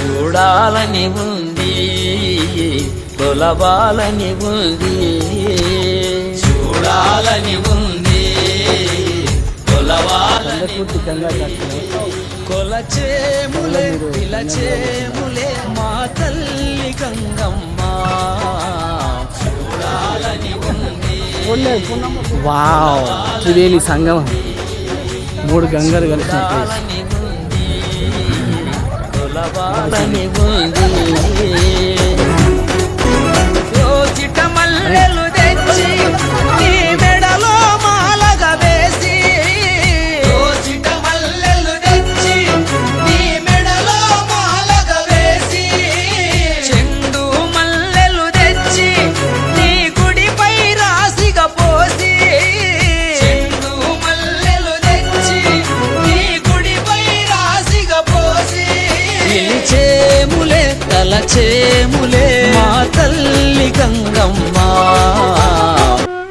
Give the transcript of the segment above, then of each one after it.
చూడాలని ఉంది కొలవాలని ఉంది. చూడాలని ఉంది కొలవాలని కొలచేములే పిలచేములే మా తల్లి గంగమ్మ. చూడాలని ఉంది. వావ్ త్రివేణి సంగమం. మూడు గంగలు కలిసిన ప్లేస్ కొలవాలని ఉంది తలచేములే మా తల్లి గంగమ్మ.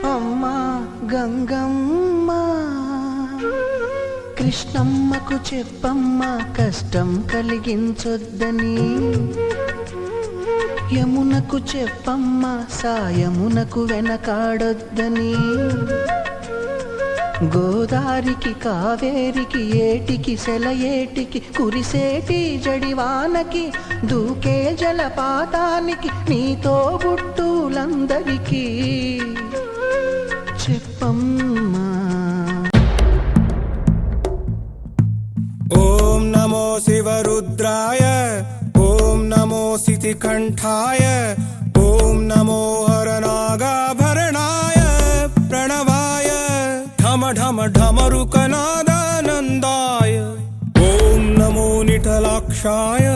అమ్మ గంగమ్మ కృష్ణమ్మకు చెప్పమ్మ కష్టం కలిగించొద్దని. యమునకు చెప్పమ్మ సాయమునకు వెనకాడొద్దని. గోదారికి కావేరికి ఏటికి సెలయేటికి కురిసేటి జడివానకి దూకే జలపాతానికి నీతో బుట్టులందరికీ చెప్పమ్మా. ఓం నమో శివరుద్రాయ ఓం నమో సితికంఠాయ ఓం నమో ढम ढम ढमरुकनादानन्दाय ॐ नमो निटलाक्षाय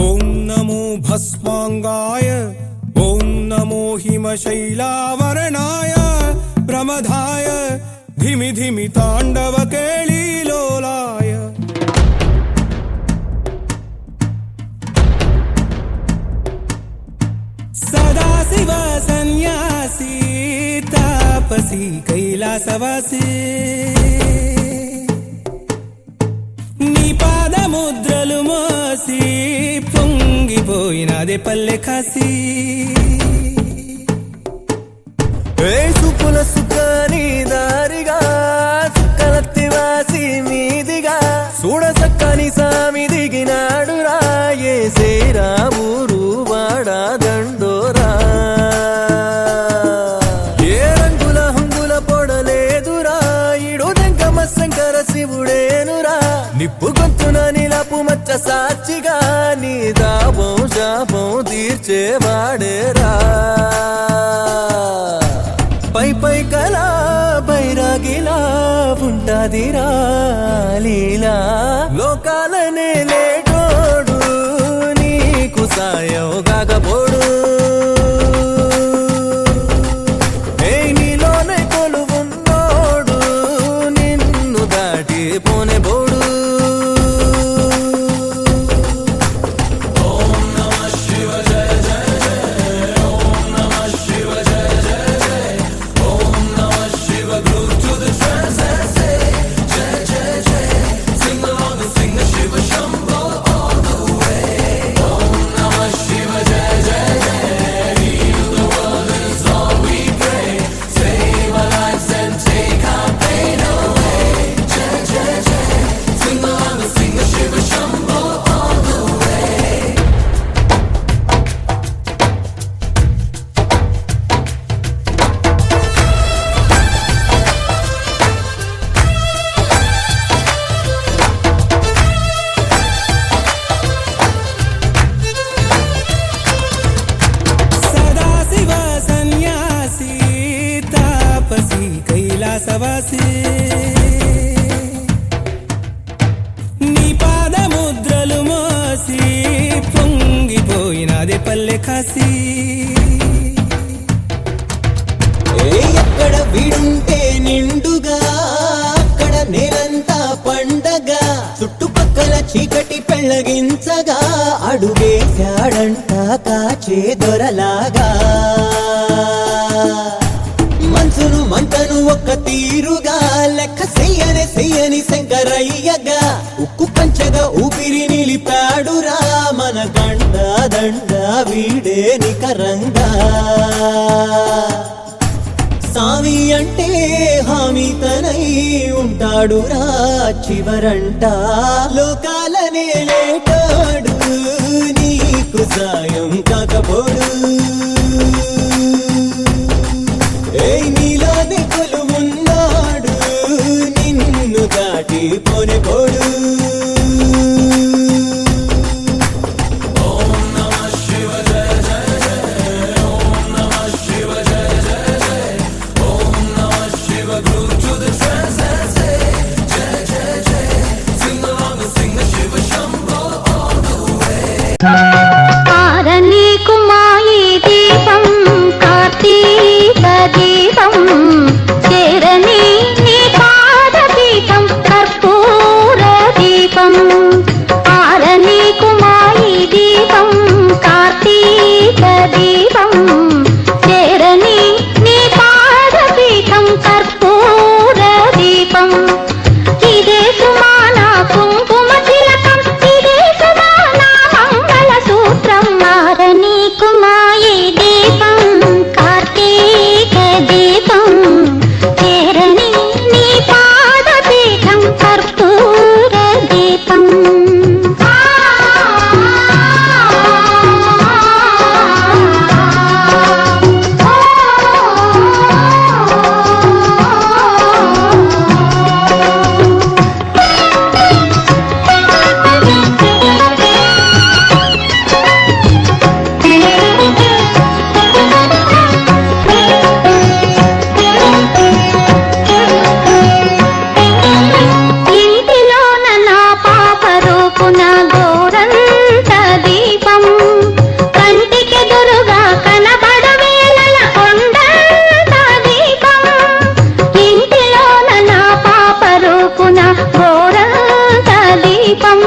ॐ नमो भस्माङ्गाय। ॐ नमो हिमशैलावरणाय। प्रमदाय धिमि धिमि ताण्डवकेळीलोलाय తాపసి కైలాసవాసి. నీ పాదముద్రలు మోసి పొంగిపోయినదే పల్లె కాసి ఏ సుపుల సుఖని శంకర శివుడేనురా. నిప్పు గొంతున నిలపు మచ్చ సాక్షిగా నీ దాపం శాపం తీర్చేవాడేరా పై పై కలా బైరాగిలా ఉంటాదిరా లీలా. లోకాలనే లేటోడు నీకు సాయం కాకపోడు. বোনে ভোর పొంగిపోయినదే ఎక్కడ విడుంటే నిండుగా అక్కడ నేలంతా పండగ చుట్టుపక్కల చీకటి పెళ్ళగించగా అడుగేశాడంతా కాచే దొరలాగా. మనసును మంటను ఒక్క తీరుగా లెక్క చెయ్యని చెయ్యని శంకరయ్యగా ఉక్కు పంచగా ఊపిరి నిలిపాడురా. మన దండ వీడే నికరంగా. సామి అంటే హామీ తనై ఉంటాడు రా చివరంట. లోకాలనే లేటాడు నీకు సాయం కాకపోడు. దీపం